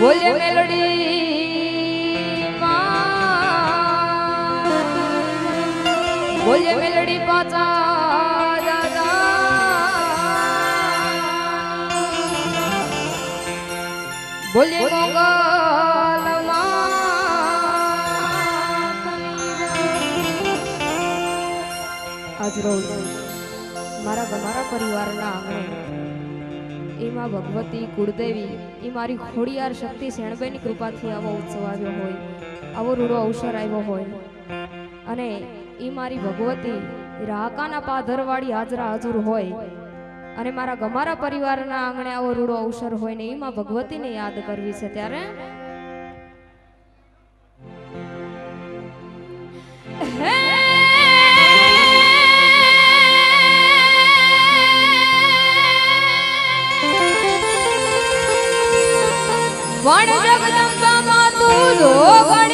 બોલે મેલડી બોલે મેલડી પાછા બોલે મોગલ આજ રોજ મારા તમારા પરિવારના આંગણે એમાં ભગવતી કુળદેવી એ મારી ખોડિયાર શક્તિ શેણબેની કૃપાથી આવો ઉત્સવ આવ્યો હોય, આવો રૂડો અવસર આવ્યો હોય. અને એ મારી ભગવતી રાકાના પાધરવાળી હાજરા હાજર હોય અને મારા ગમારા પરિવારના આંગણે આવો રૂડો અવસર હોય ને એમાં ભગવતીને યાદ કરવી છે ત્યારે વણ જગદંબા જગદંબામાં તું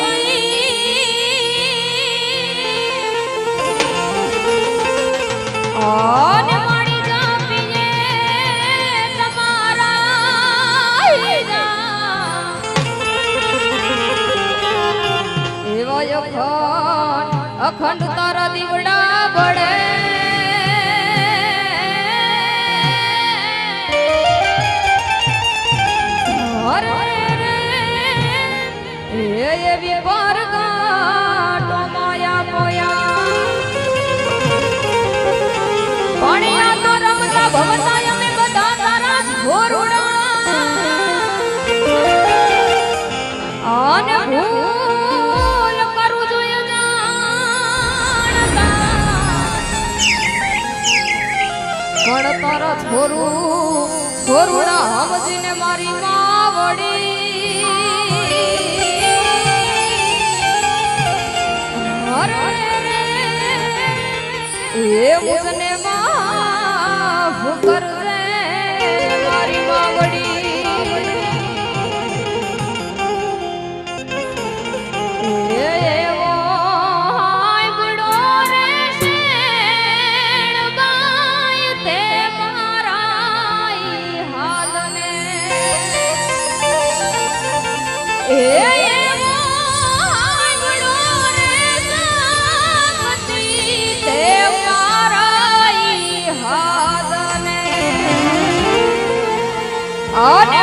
છોરું છોરુડા હમજીને મારી માવડી અરે એ મુજને માફ કરજે. મારી માવડી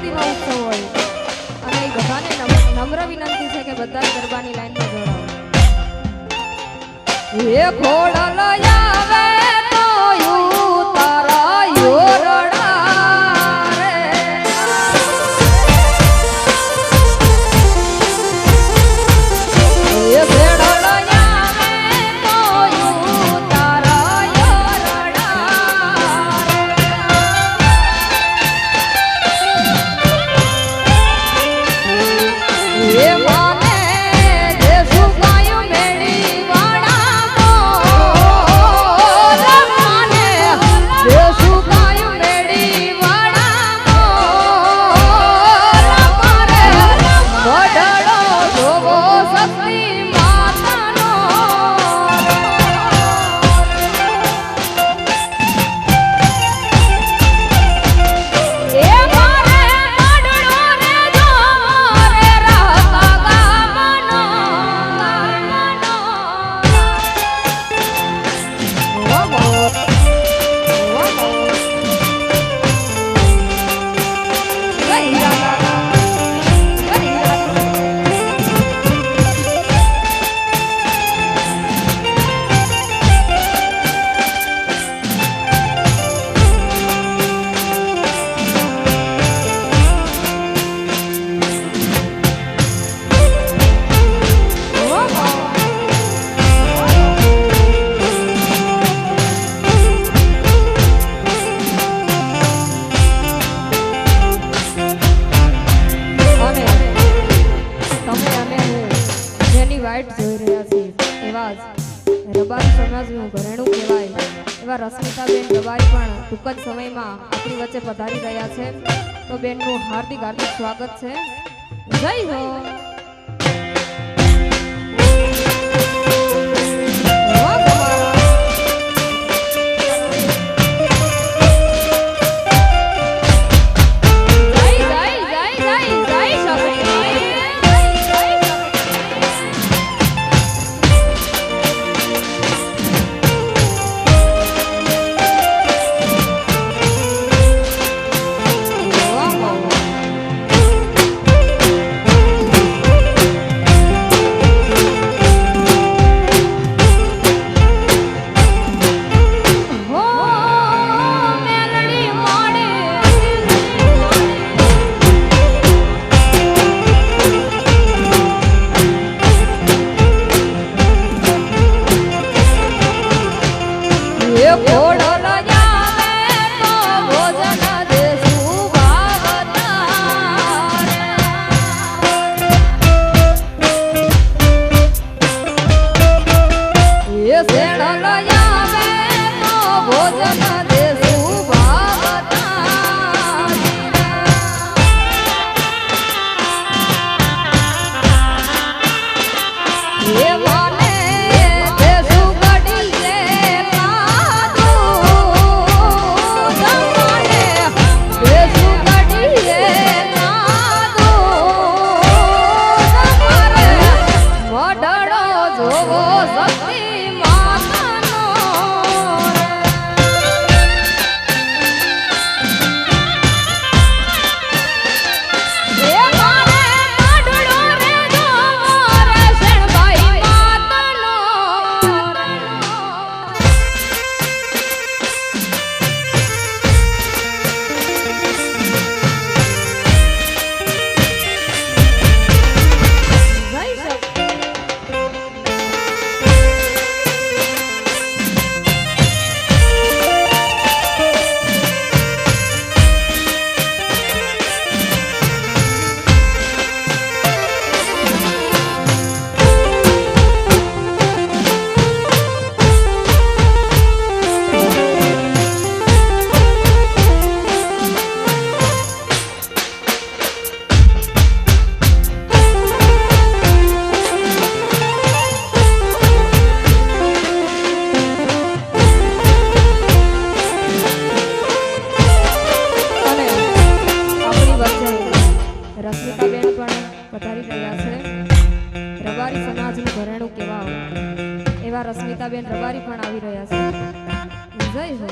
Happy વાઇટ જોઈ રહ્યા છે. એવા જ રબારી સમાજનું ઘરેણું કહેવાય. એવા રશ્મિતાબેન રબારી પણ ટૂંક જ સમયમાં આપણી વચ્ચે પધારી રહ્યા છે. તો બેનનું હાર્દિક હાર્દિક સ્વાગત છે. જય હો! જીવ ભરેણું કેવા એવા રશ્મિતાબેન રબારી પણ આવી રહ્યા છે. જય હો